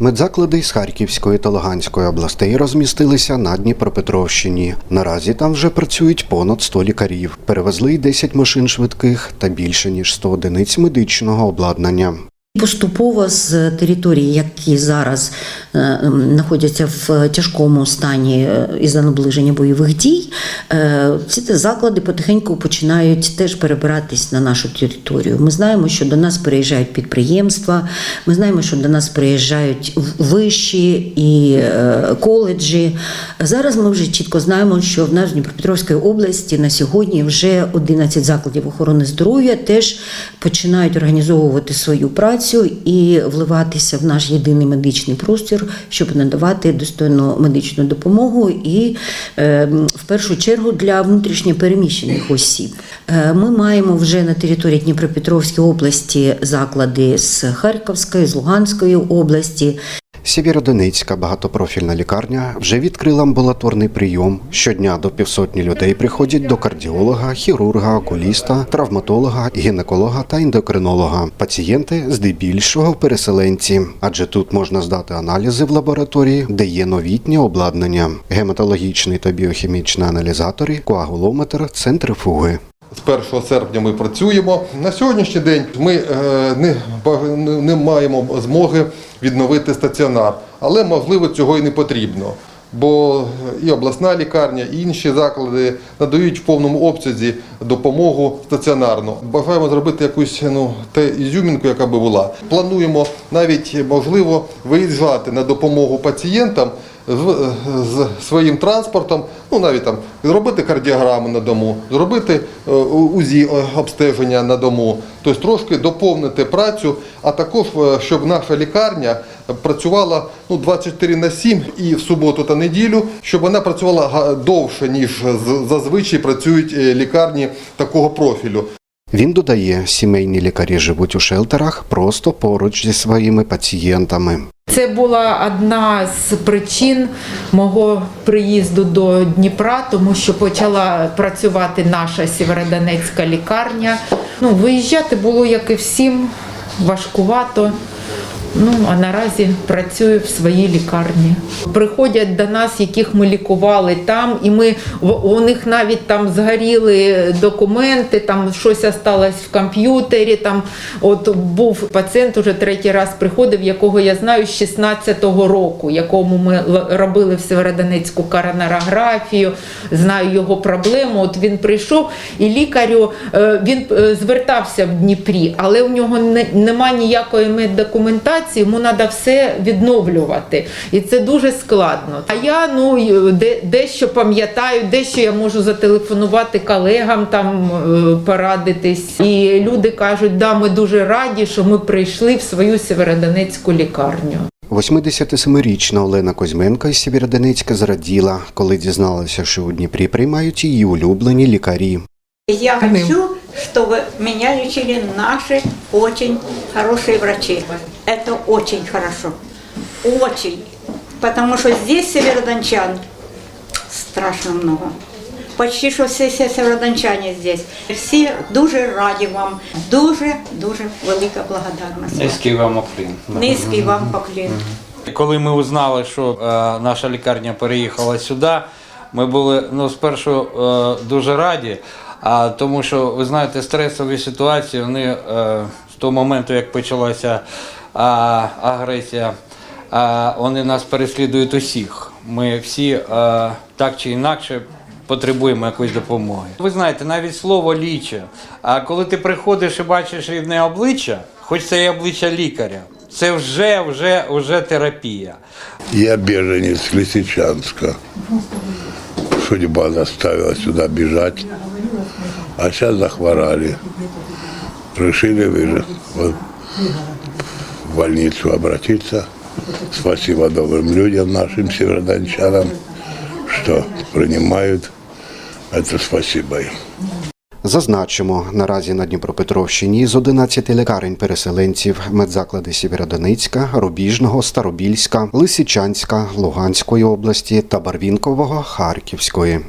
Медзаклади з Харківської та Луганської областей розмістилися на Дніпропетровщині. Наразі там вже працюють понад 100 лікарів. Перевезли й 10 машин швидких та більше ніж 100 одиниць медичного обладнання. Поступово з території, які зараз е, знаходяться в тяжкому стані е, із-за наближення бойових дій, е, ці заклади потихеньку починають теж перебиратись на нашу територію. Ми знаємо, що до нас переїжджають підприємства, ми знаємо, що до нас приїжджають в- виші і коледжі. Зараз ми вже чітко знаємо, що в нас в Дніпропетровській області на сьогодні вже 11 закладів охорони здоров'я теж починають організовувати свою працю і вливатися в наш єдиний медичний простір, щоб надавати достойну медичну допомогу і е, в першу чергу для внутрішньопереміщених осіб. Е, Ми маємо вже на території Дніпропетровської області заклади з Харківської, з Луганської області. Сєвєродонецька багатопрофільна лікарня вже відкрила амбулаторний прийом. Щодня до півсотні людей приходять до кардіолога, хірурга, окуліста, травматолога, гінеколога та ендокринолога. Пацієнти здебільшого переселенці, адже тут можна здати аналізи в лабораторії, де є новітнє обладнання, гематологічний та біохімічний аналізатори, коагулометр, центрифуги. З 1 серпня ми працюємо. На сьогоднішній день ми е, не, не- маємо змоги відновити стаціонар, але можливо цього і не потрібно. Бо і обласна лікарня, і інші заклади надають в повному обсязі допомогу стаціонарну. Бажаємо зробити якусь ну те ізюмінку, яка би була. Плануємо навіть можливо виїжджати на допомогу пацієнтам з, своїм транспортом, ну навіть там зробити кардіограму на дому, зробити е, УЗІ е, обстеження на дому, тобто трошки доповнити працю, а також е, щоб наша лікарня працювала ну 24 на 7 і в суботу та неділю, щоб вона працювала довше ніж зазвичай працюють лікарні такого профілю. Він додає, сімейні лікарі живуть у шелтерах просто поруч зі своїми пацієнтами. Це була одна з причин мого приїзду до Дніпра, тому що почала працювати наша Сєвєродонецька лікарня. Ну, виїжджати було, як і всім, важкувато. Ну, а наразі працюю в своїй лікарні. Приходять до нас, яких ми лікували там, і ми у них навіть там згоріли документи, там щось осталось в комп'ютері. Там от був пацієнт уже третій раз приходив, якого я знаю з 16-го року, якому ми робили в Северодонецьку коронарографію, знаю його проблему. От він прийшов і лікарю е, він е, звертався в Дніпрі, але у нього не, нема ніякої меддокументації, йому треба все відновлювати. І це дуже складно. А я ну де, дещо пам'ятаю, дещо я можу зателефонувати колегам, там е, порадитись. І люди кажуть, да, ми дуже раді, що ми прийшли в свою Сєвєродонецьку лікарню. 87-річна Олена Козьменко із Сєвєродонецька зраділа, коли дізналася, що у Дніпрі приймають її улюблені лікарі. Я хочу, чтобы меня лечили наши очень хорошие врачи. Это очень хорошо. Очень. Потому что здесь северодончан страшно много. Почти що всі северодончані здесь. Всі дуже раді вам. Дуже, дуже велика благодарність. Низький вам оклін. Низький вам поклін. Коли ми узнали, що е, наша лікарня переїхала сюди, ми були ну, спершу е, дуже раді, а тому що ви знаєте, стресові ситуації вони е, з того моменту, як почалася агресія, вони нас переслідують усіх. Ми всі е, так чи інакше. Потребуємо якоїсь допомоги. Ви знаєте, навіть слово ліче. А коли ти приходиш і бачиш рідне обличчя, хоч це і обличчя лікаря, це вже, вже, вже терапія. Я беженец Лисичанска. Судьба заставила сюда бежать А сейчас захворали. Решили выжить. Вот в больницу обратиться. Спасибо добрым людям, нашим северодончанам, что принимают. Это спасибо им. Зазначимо, наразі на Дніпропетровщині з 11 лікарень переселенців медзаклади Сєвєродонецька, Рубіжного, Старобільська, Лисичанська, Луганської області та Барвінкового Харківської.